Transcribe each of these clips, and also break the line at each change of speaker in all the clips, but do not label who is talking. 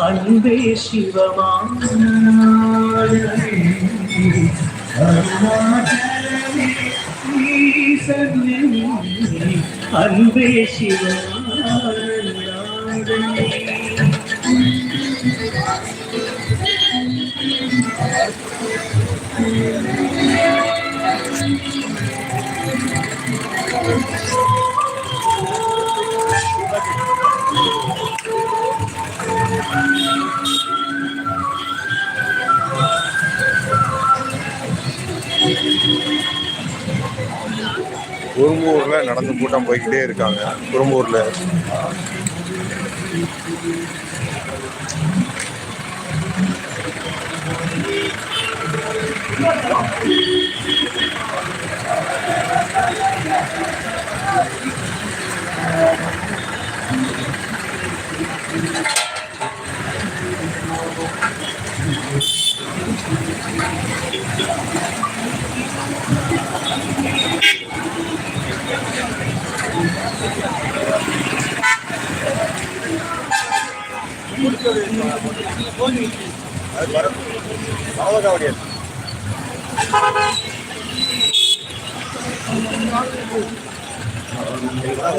அன்பே சிவமான அன்பே சிவமான
குறும்பூர்ல நடந்து கூட்டம் போய்கிட்டே இருக்காங்க குறும்பூர்ல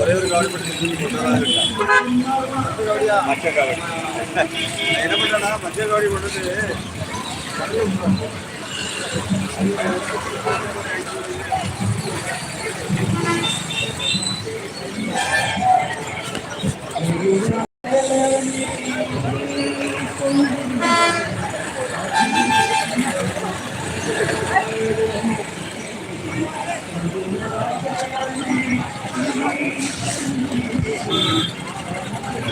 ஒரே ஒரு காவடி பட்டு காவடி. என்ன பண்ணா மச்ச காவடி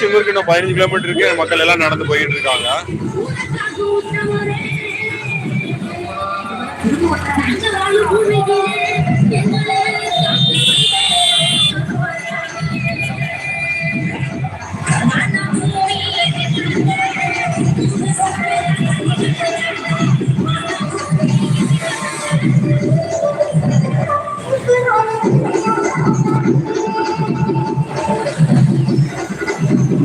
திருச்செந்தூருக்கு இன்னும் பதினஞ்சு கிலோமீட்டர் இருக்கு. மக்கள் எல்லாம் நடந்து போயிட்டு இருக்காங்க.
ஊரு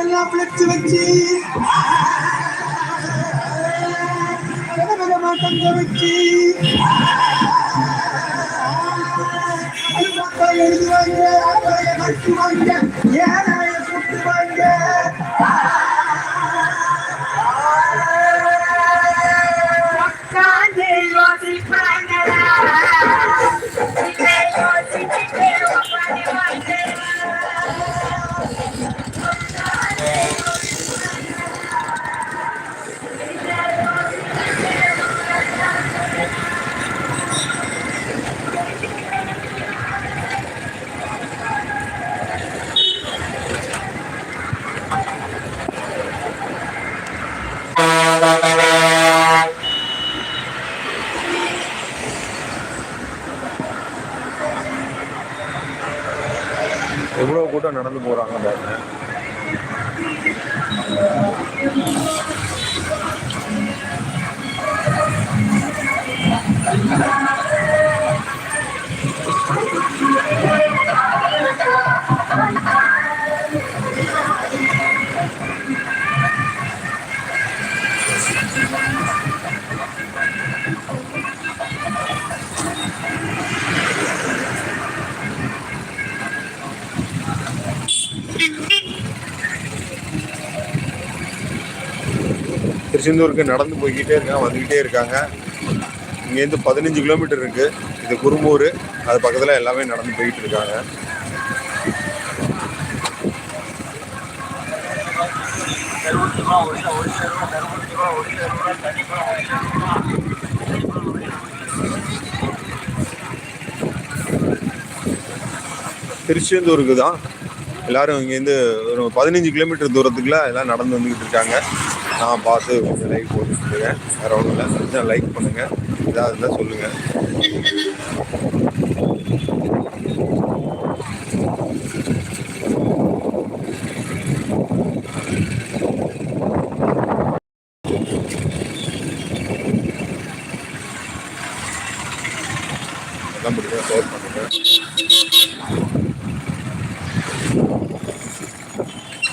எல்லாம் பிளச்சு வச்சு. விதவிதமா தங்க வச்சு எழுதுவாங்க சுட்டுவாங்க
எவ்வளவு கூட்டம் நடந்து போறாங்க பாருங்க
திருச்செந்தூருக்கு நடந்து போய்கிட்டே இருக்காங்க வந்துக்கிட்டே இருக்காங்க. இங்கேருந்து பதினஞ்சு கிலோமீட்டர் இருக்குது இது குருமூர் அது பக்கத்தில் எல்லாமே நடந்து போய்கிட்டு இருக்காங்க. திருச்செந்தூருக்கு தான் எல்லாரும் இங்கேருந்து ஒரு பதினஞ்சு கிலோமீட்டர் தூரத்துக்குள்ள எல்லாம் நடந்து வந்துக்கிட்டு இருக்காங்க. நான் பார்த்து கொஞ்சம் லைக் போட்டுருக்கேன் வேறு ஒன்றும் இல்லை. கொஞ்சம் லைக் பண்ணுங்கள் இதாக இருந்தால் சொல்லுங்கள் எல்லாம் பிடிக்கும் ஷேர் பண்ணுங்கள்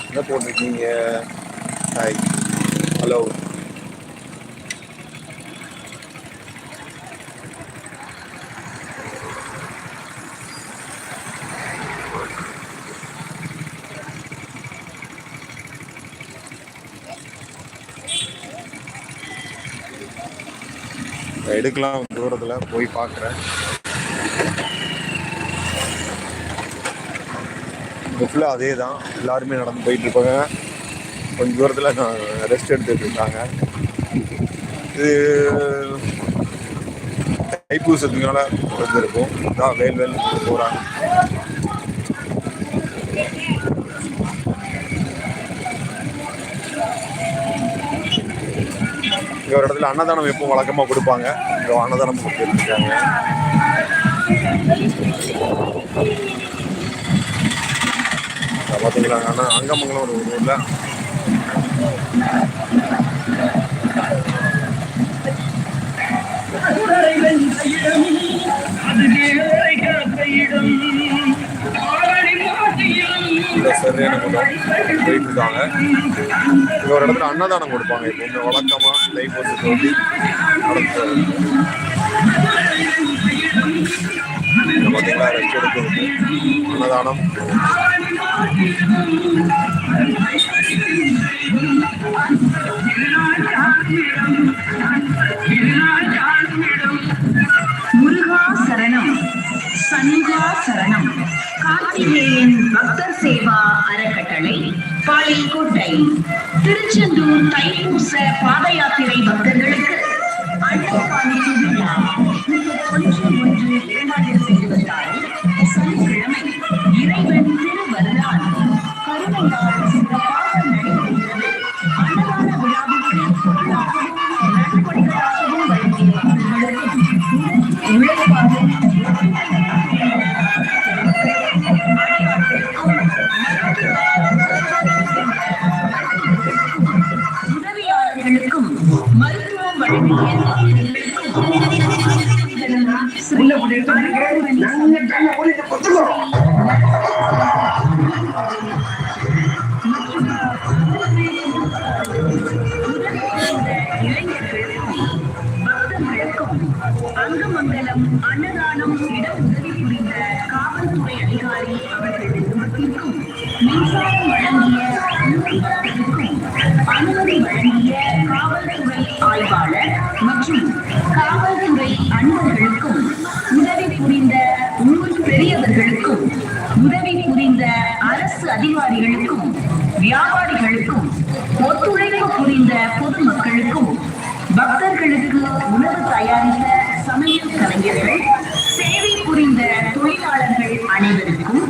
என்ன போட்டிருக்கீங்க? ஹாய் ஹலோ எடுக்கலாம் தூரத்தில் போய் பார்க்குறேன் இங்கே ஃபுல்லாக அதே தான் எல்லாருமே நடந்து போயிட்டு இருப்பாங்க. கொஞ்சம் தூரத்தில் நான் ரெஸ்ட் எடுத்துட்டு இருக்காங்க. இது தைப்பூசத்துனால கொஞ்சம் இருக்கும் இதான் வேல் வேல் போகிறாங்க இங்கே ஒரு இடத்துல அன்னதானம் எப்பவும் வழக்கமாக கொடுப்பாங்க. இங்கே அன்னதானம் கொடுத்துருக்காங்க. இருக்காங்க பார்த்தீங்களா ஆனால் அங்கமங்கலம் ஒரு ஊரில் சரியான கூட்டம் போயிட்டு இருக்காங்க இங்க ஒரு இடத்துல அன்னதானம் கொடுப்பாங்க எப்பவுமே வழக்கமா தைப்பூச தோண்டி நடத்து பார்த்தீங்களா ரெஸ்ட் எடுக்கிறது அன்னதானம்.
முருகா சரணம் சண்முகா சரணம் கார்த்திகேயன் பக்தர் சேவா அறக்கட்டளை பாளையங்கோட்டை திருச்செந்தூர் தைப்பூச பாத யாத்திரை பக்தர்களுக்கு அன்னதான திருவிழா. உள்ள போட்டு நல்ல கண்ணை போட்டு பக்தர்களுக்கும் மற்றும் காவல்துறை அன்பர்களுக்கும் உதவி புரிந்த ஊர் பெரியவர்களுக்கும் உதவி புரிந்த அரசு அதிகாரிகளுக்கும் வியாபாரிகளுக்கும் ஒத்துழைப்பு புரிந்த பொதுமக்களுக்கும் பக்தர்களுக்கு உணவு தயாரித்த சமையல் கலைஞர்கள் சேவை புரிந்த தொழிலாளர்கள் அனைவருக்கும்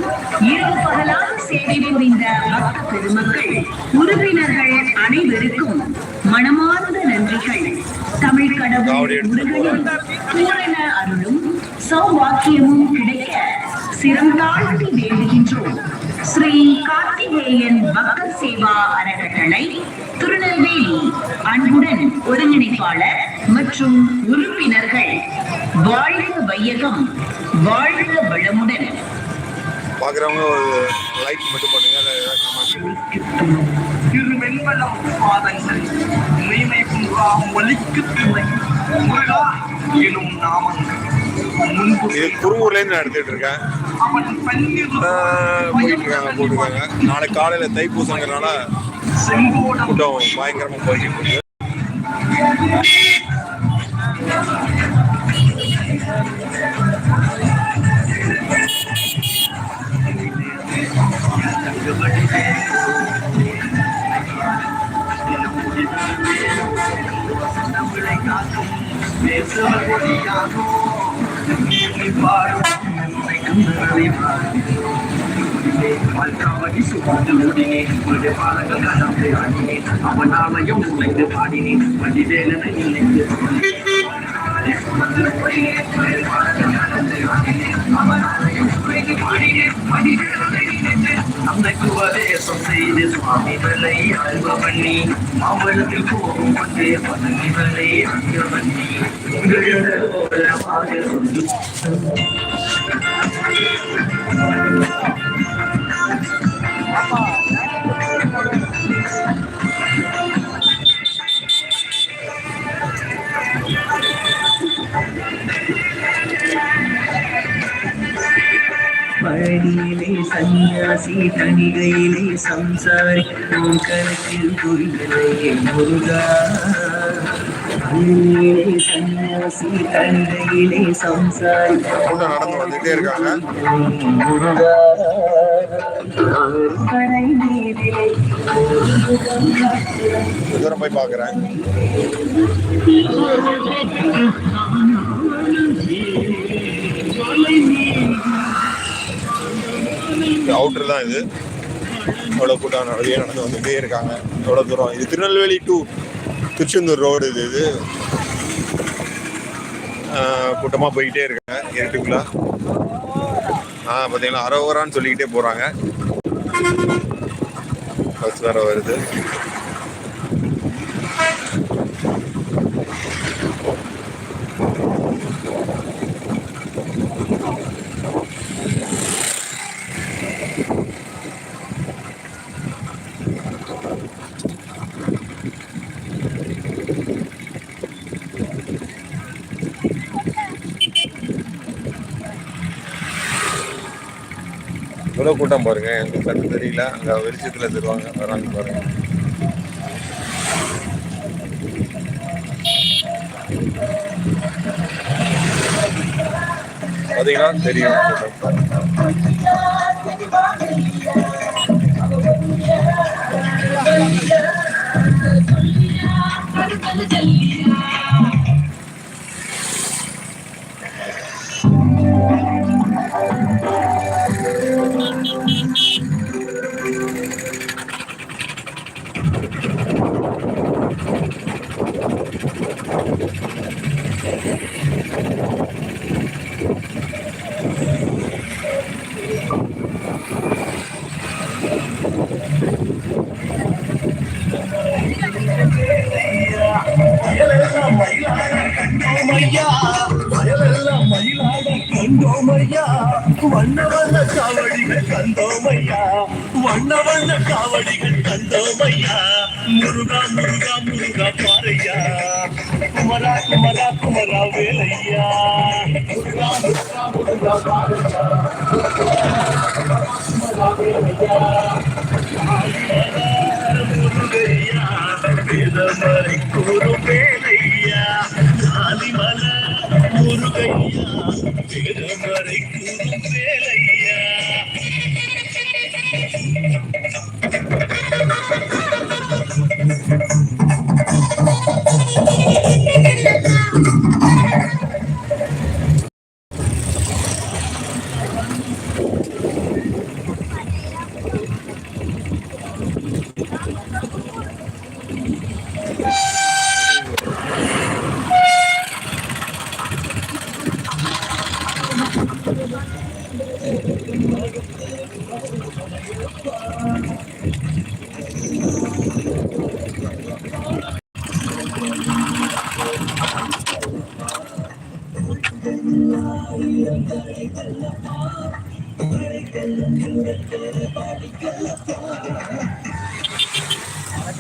இரவு பகலாக சேவை புரிந்த பக்த பெருமக்கள் உறுப்பினர்கள் அனைவருக்கும் மனமார்ந்த நன்றிகள் சௌவாக்கியமும் கிடைக்க சிறந்தாழ்த்தி வேண்டுகின்றோம். ஸ்ரீ கார்த்திகேயன் பக்தர் சேவா அறக்கட்டளை திருநெல்வேலி அன்புடன் ஒருங்கிணைப்பாளர் மற்றும் உறுப்பினர்கள் வாழ்க வையகம் வாழ்க வளமுடன்.
பார்க்குறவங்க ஒரு லைக் மட்டும் பண்ணுங்க ஏதாவது comment
திருவெண்மலம் பாதங்கள் மெய்மை குன்றா ஒலிக்கு திணை முருகா எனும் நாமங்கள். முன்பு
இது குருவூர்லேருந்து நான் எடுத்துகிட்டு இருக்கேன்.
அவன் பன்னிரு
ஆஹ் போயிட்டு இருக்காங்க போட்டுருக்காங்க நாளைக்கு காலையில் தைப்பூசங்கிறனால கூட்டம் பயங்கரமாக போய்கிட்டு இருக்கு.
அவனாலையும் உழைந்து பாடினேன் வடிவேலனை நினைத்து அன்னைக்கு உபதேசம் செய்து சுவாமிகளை அல்வ பண்ணி மாம்பழத்தில் போகும் கொண்டே பதவிகளை அங்க பண்ணி
பழனியிலே சன்னியாசி தணிகையிலே சம்சாரி உன் கணக்கில் புரியலையே முருகா பழனியிலே சம்சாரி
நடந்து இருக்காங்க.
முருகா.
தூரம் போய் பார்க்குறேன். அவுட்ரு தான் இது. எவ்வளோ கூட்டம் நிறைய நடந்து வந்துகிட்டே இருக்காங்க. எவ்வளோ தூரம்? இது திருநெல்வேலி டு திருச்செந்தூர் ரோடு இது இது. கூட்டமாக போய்கிட்டே இருக்காங்க இருட்டுக்குள்ள. ஆ பார்த்தீங்களா அரோவரான்னு சொல்லிக்கிட்டே போகிறாங்க பஸ் வேற வருது. எவ்வளோ கூட்டம் பாருங்க. எனக்கு கண்ணு தெரியல. அங்கே வெளிச்சத்தில் தருவாங்க. வராங்க பாருங்க. பார்த்தீங்கன்னா தெரியும். கூட்டம்
கண்டோமையா வயலெல்லாம் மயிலாட கண்டோமையா. வண்ண வண்ண காவடிகள் கண்டோமையா. வண்ண வண்ண காவடிகள் முருகா முருகா முருகா குமரா குமரா குமரா வேலையா. முருகா முருகா முருகா குமரா வேலையா. முருகையா. வேதமறை கூறும். வரை